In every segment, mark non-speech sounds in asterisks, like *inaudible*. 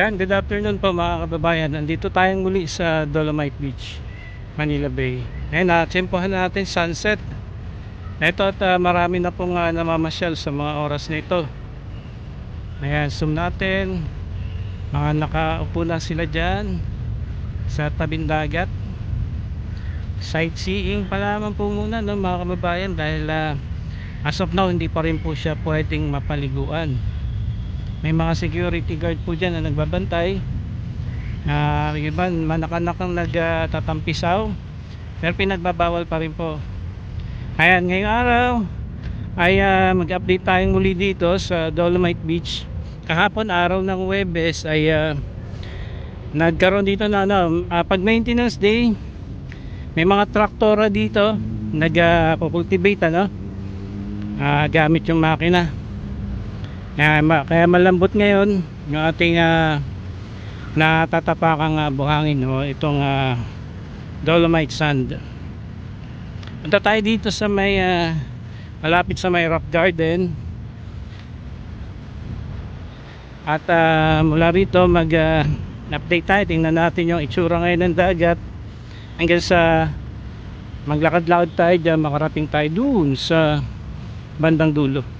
Yan, good afternoon po mga kababayan. Nandito tayong muli sa Dolomite Beach, Manila Bay. Ngayon, natsempohan natin sunset. Ito at ah, marami na pong ah, namamasyal sa mga oras na ito. Ayan, zoom natin. Mga nakaupo lang sila dyan sa tabing dagat. Sightseeing pa naman po muna no, mga kababayan dahil ah, as of now hindi pa rin po siya pwedeng mapaliguan may mga security guard po dyan na nagbabantay. Uh, iba manakanak ang nagtatampisaw pero pinagbabawal pa rin po. Ayan ngayong araw ay ah, mag-update tayong muli dito sa Dolomite Beach. Kahapon araw ng Webes ay ah, nagkaroon dito na ano, ah, pag maintenance day may mga traktora dito nag-cultivate ano ah, gamit yung makina kaya, kaya malambot ngayon yung ating uh, natatapakang uh, buhangin no? itong ah, dolomite sand. Punta tayo dito sa may ah, malapit sa may rock garden. At ah, mula rito mag ah, update tayo. Tingnan natin yung itsura ngayon ng dagat. Hanggang sa maglakad-lakad tayo dyan makarating tayo dun sa bandang dulo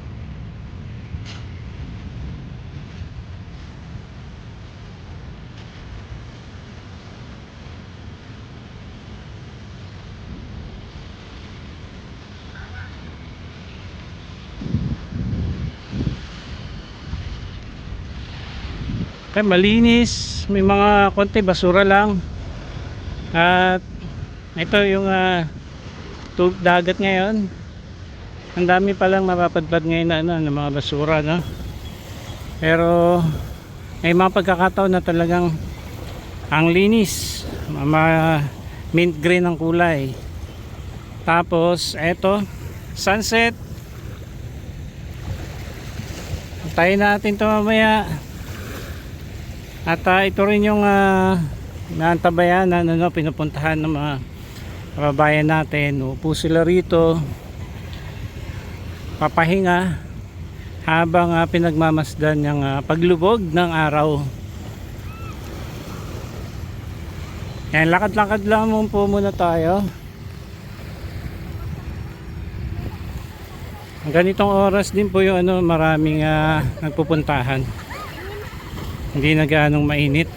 Kaya malinis, may mga konti basura lang. At ito yung uh, tub dagat ngayon. Ang dami pa lang mapapadpad ngayon na ano, ng mga basura, no? Pero may mga pagkakataon na talagang ang linis, ma mint green ang kulay. Tapos eto, sunset. Tayo natin to mamaya. At ah, ito rin yung uh, naantabayan na ano, pinupuntahan ng mga kababayan natin. Upo sila rito. Papahinga habang ah, pinagmamasdan yung ah, paglubog ng araw. Yan, lakad-lakad lang po muna tayo. Ganitong oras din po yung ano, maraming ah, nagpupuntahan hindi na gaanong mainit.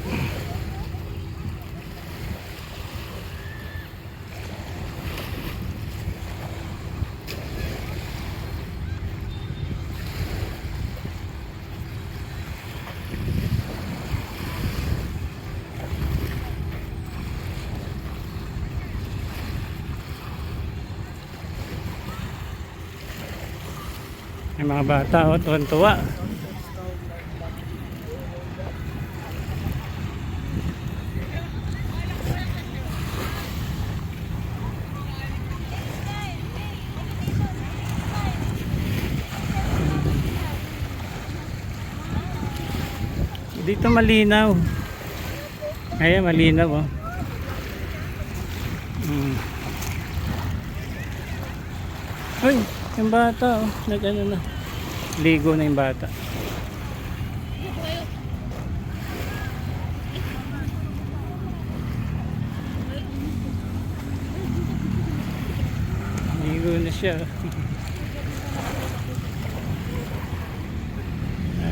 May mga bata o tuwan-tuwa Dito malinaw. Ayan, malinaw oh. Hmm. Uy, yung bata oh. Nag-ano na. Ligo na yung bata. Ligo na siya. *laughs*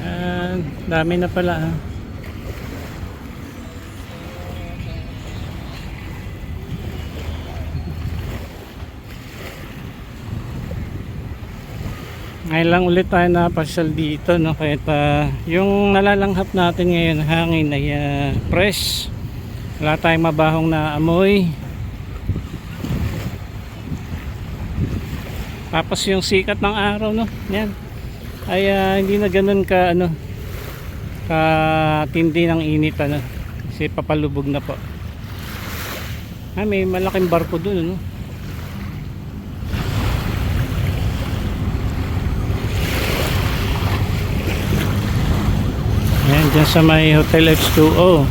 Ah, dami na pala ah. Ngayon lang ulit tayo napasyal dito no? Kahit ah, yung nalalanghap natin ngayon hangin ay ah, fresh. Wala tayong mabahong na amoy. Tapos yung sikat ng araw no? Yan. Ay ah, hindi na ganun ka ano ka tindi ng init ano? Kasi papalubog na po. Ah, may malaking barko dun ano dyan sa may Hotel H2O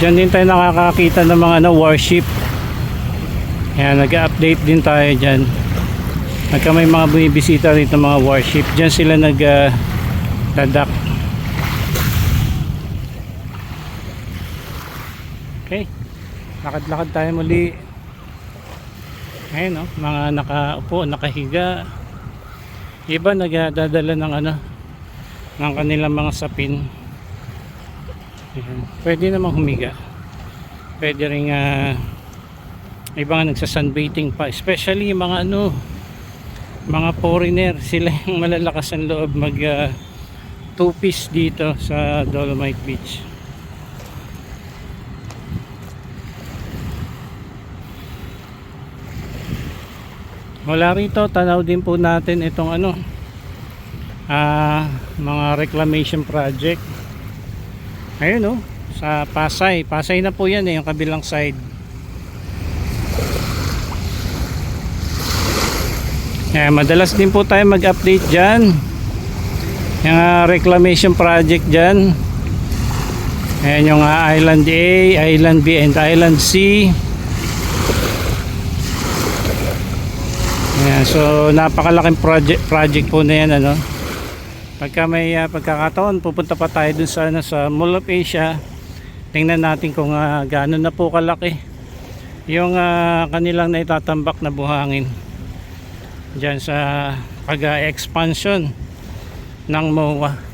dyan din tayo nakakakita ng mga ano, warship yan nag-update din tayo dyan Nagka may mga bumibisita dito mga warship. Diyan sila nag ah, uh, dadak. Okay. Lakad-lakad tayo muli. Ayun no, oh, mga nakaupo, nakahiga. Iba nagdadala ng ano, ng kanilang mga sapin. Pwede namang humiga. Pwede rin uh, iba nga nagsasunbathing pa. Especially yung mga ano mga foreigner. *laughs* Sila yung malalakas ang loob mag uh, two piece dito sa Dolomite Beach. Mula rito, tanaw din po natin itong ano ah, mga reclamation project. Ayun oh, sa Pasay. Pasay na po yan eh, yung kabilang side. Eh, madalas din po tayo mag-update dyan. Yung ah, reclamation project dyan. Ayan yung ah, Island A, Island B, and Island C. Ayan, so napakalaking project project po na yan ano. Pagka may ah, pagkakataon, pupunta pa tayo dun sa ano, sa Mall of Asia. Tingnan natin kung uh, gaano na po kalaki yung ah, kanilang naitatambak na buhangin diyan sa pag-expansion ng MOA.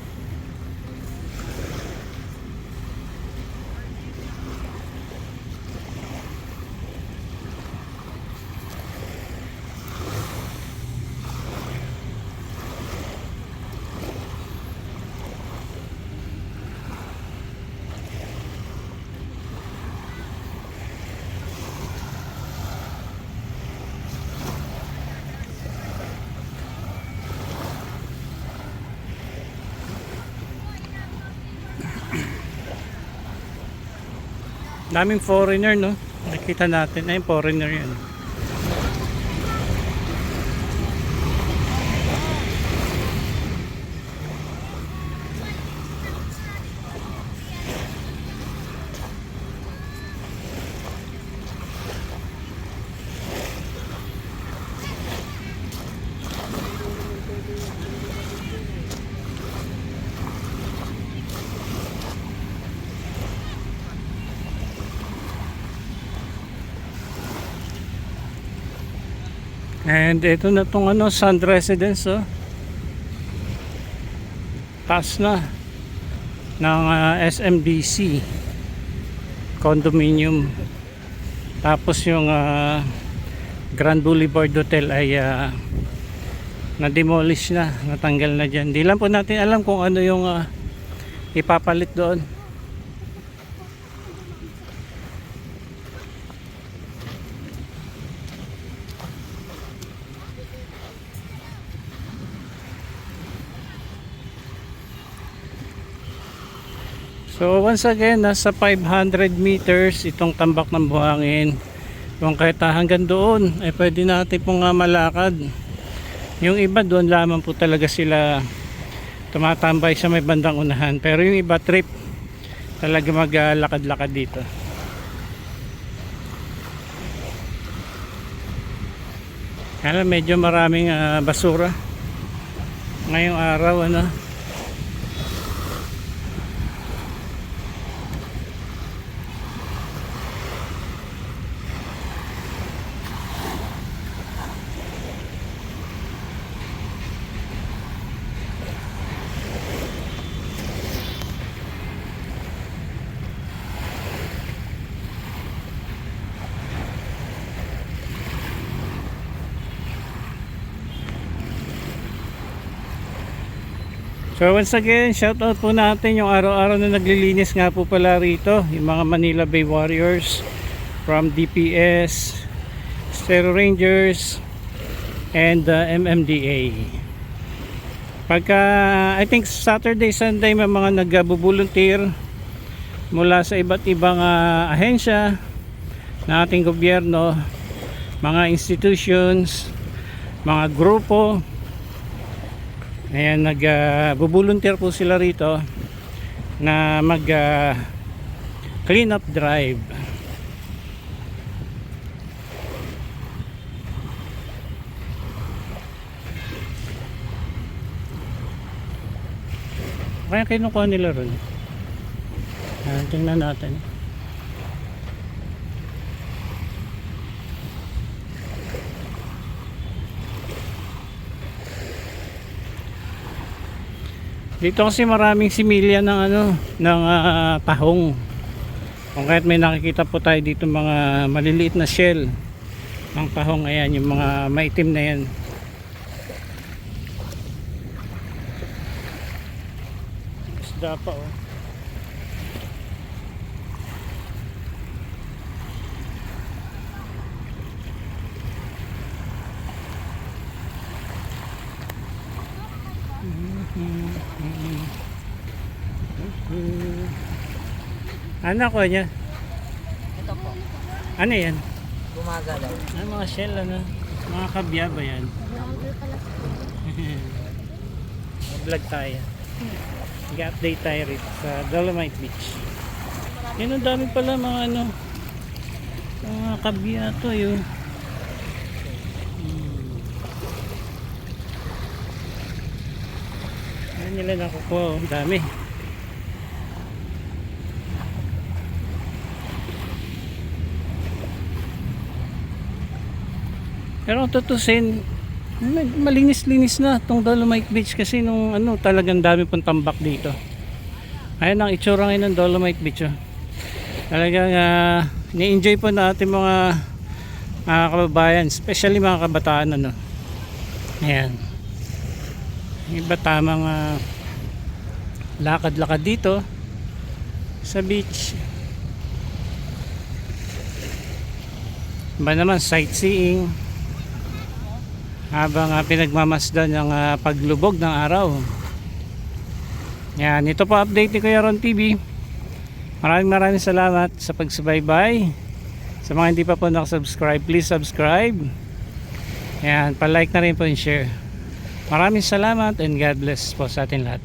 Daming foreigner no. Nakita natin ay foreigner 'yan. And ito na tong ano, Sand Residence oh. Taas na ng ah, SMDC condominium. Tapos yung ah, Grand Boulevard Hotel ay ah, na-demolish na, natanggal na diyan. Di lang po natin alam kung ano yung ah, ipapalit doon. So once again, nasa 500 meters itong tambak ng buhangin. Kung kahit hanggang doon, ay pwede natin pong uh, malakad. Yung iba doon lamang po talaga sila tumatambay sa may bandang unahan. Pero yung iba trip, talaga maglakad-lakad dito. Kaya medyo maraming ah, basura. Ngayong araw, ano, So once again, shout out po natin yung araw-araw na naglilinis nga po pala rito, yung mga Manila Bay Warriors from DPS, Stereo Rangers, and uh, MMDA. Pagka, I think Saturday, Sunday may mga nag-volunteer mula sa iba't ibang uh, ahensya na ating gobyerno, mga institutions, mga grupo, Ayan, nag-volunteer po sila rito na mag uh, clean up drive. Kaya kinukuha nila ron. Ayan, tingnan natin. Dito kasi maraming similya ng ano, ng ah, tahong. Kung kahit may nakikita po tayo dito mga maliliit na shell ng tahong, ayan, yung mga maitim na yan. Isda pa oh. Ano ko niya? Ito po, Ano yan? gumagalaw. Ano mga shell ano? Mga kabya ba yan? *laughs* Vlog tayo. Nag-update tayo rito sa Dolomite Beach. Yan ang dami pala mga ano. Mga kabya to yun. Hmm. Yan nila nakukuha. Ang dami. Pero tutusin, malinis-linis na tong Dolomite Beach kasi nung ano talagang dami pong tambak dito. Ayan ang itsura ngayon ng Dolomite Beach. Oh. Talagang uh, ni-enjoy po natin mga mga kababayan, especially mga kabataan ano. Ayan. Iba tamang ah, lakad-lakad dito sa beach. Iba naman sightseeing habang uh, pinagmamasdan ng ah, paglubog ng araw. Yan, ito po update ni Kuya Ron TV. Maraming maraming salamat sa pagsubaybay. Sa mga hindi pa po nakasubscribe, please subscribe. Yan, palike na rin po and share. Maraming salamat and God bless po sa atin lahat.